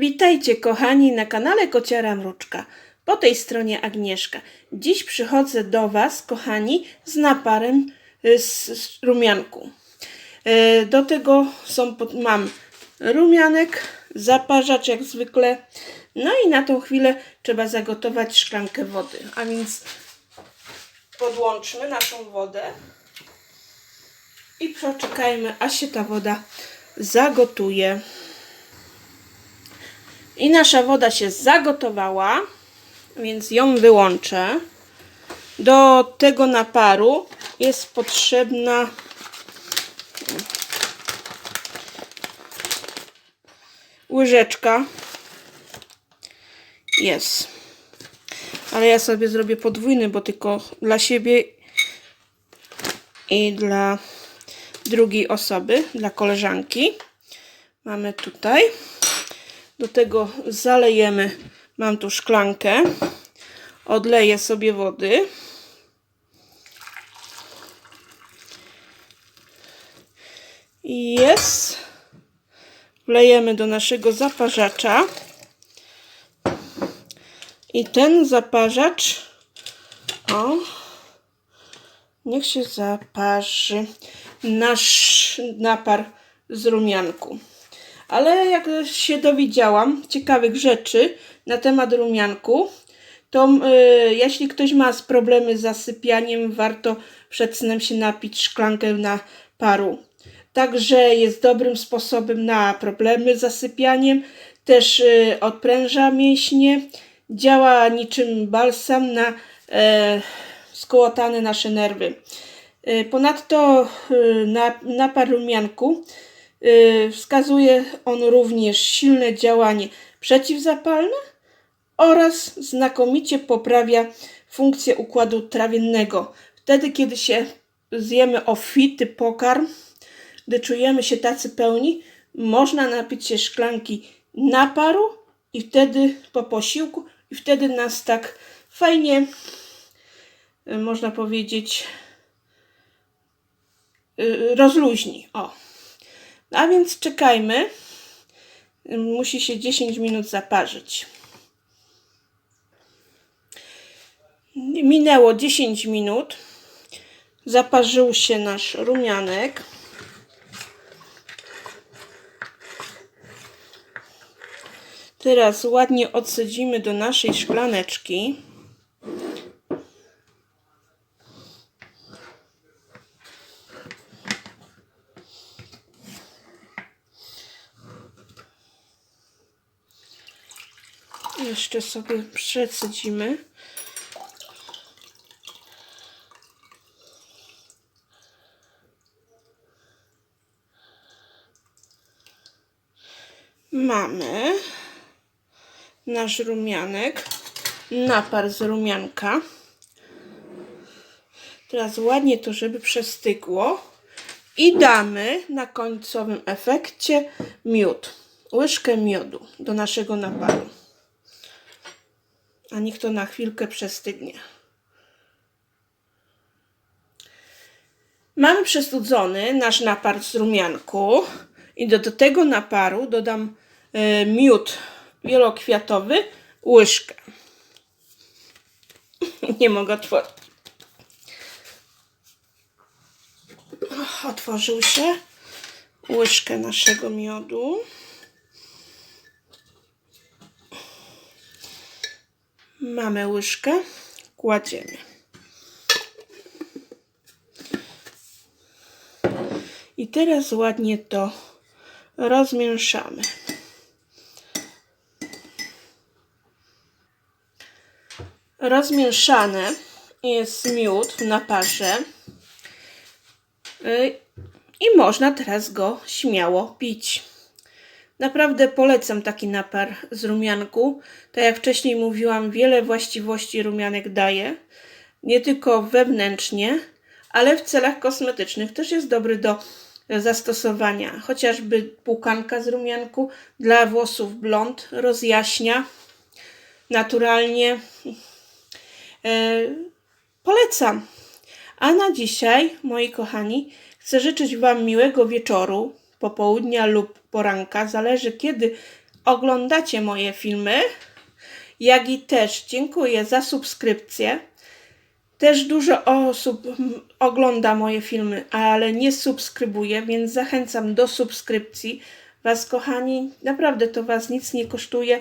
Witajcie kochani na kanale Kociara Mruczka. Po tej stronie Agnieszka. Dziś przychodzę do Was, kochani, z naparem y, z, z rumianku. Y, Do tego są, mam rumianek, zaparzacz jak zwykle. No i na tą chwilę trzeba zagotować szklankę wody. A więc podłączmy naszą wodę i poczekajmy, aż się ta woda zagotuje. I nasza woda się zagotowała, więc ją wyłączę. Do tego naparu jest potrzebna łyżeczka. Jest. Ale ja sobie zrobię podwójny, bo tylko dla siebie i dla drugiej osoby, dla koleżanki. Mamy tutaj. Do tego zalejemy. Mam tu szklankę. Odleję sobie wody. I Jest. Wlejemy do naszego zaparzacza. I ten zaparzacz o niech się zaparzy nasz napar z rumianku. Ale jak się dowiedziałam ciekawych rzeczy na temat rumianku, to y, jeśli ktoś ma problemy z zasypianiem, warto przed snem się napić szklankę na paru. Także jest dobrym sposobem na problemy z zasypianiem. Też y, odpręża mięśnie, działa niczym balsam na e, skołotane nasze nerwy. Y, Ponadto y, na, napar rumianku y, wskazuje on również silne działanie przeciwzapalne oraz znakomicie poprawia funkcję układu trawiennego. Wtedy, kiedy się zjemy ofity pokarm, gdy czujemy się tacy pełni, można napić się szklanki naparu i wtedy po posiłku i wtedy nas tak fajnie y, można powiedzieć y, rozluźni. O. A więc czekajmy. Musi się 10 minut zaparzyć. Minęło 10 minut. Zaparzył się nasz rumianek. Teraz ładnie odsadzimy do naszej szklaneczki. Jeszcze sobie przecedzimy. Mamy nasz rumianek, napar z rumianka. Teraz ładnie to, żeby przestygło. I damy na końcowym efekcie miód. Łyżkę miodu do naszego naparu. A niech to na chwilkę przestygnie. Mamy przestudzony nasz napar z rumianku i do, do tego naparu dodam e, miód wielokwiatowy, łyżkę. Nie mogę otworzyć. Otworzył się. Łyżkę naszego miodu. Mamy łyżkę. Kładziemy. I teraz ładnie to rozmieszamy. Rozmieszane jest miód w naparze. Y, I można teraz go śmiało pić. Naprawdę polecam taki napar z rumianku. Tak jak wcześniej mówiłam, wiele właściwości rumianek daje. Nie tylko wewnętrznie, ale w celach kosmetycznych też jest dobry do zastosowania. Chociażby płukanka z rumianku dla włosów blond rozjaśnia naturalnie. E, polecam. A na dzisiaj, moi kochani, chcę życzyć Wam miłego wieczoru, popołudnia lub poranka. Zależy, kiedy oglądacie moje filmy, jak i też dziękuję za subskrypcję. Też dużo osób ogląda moje filmy, ale nie subskrybuje, więc zachęcam do subskrypcji. Was, kochani, naprawdę to Was nic nie kosztuje,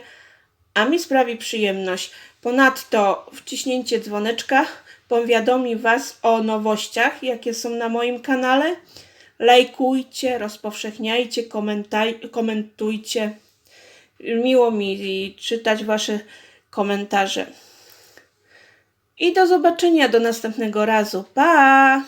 a mi sprawi przyjemność. Ponadto wciśnięcie dzwoneczka powiadomi Was o nowościach, jakie są na moim kanale. Lajkujcie, rozpowszechniajcie, komentujcie. Miło mi czytać Wasze komentarze. I do zobaczenia do następnego razu. Pa!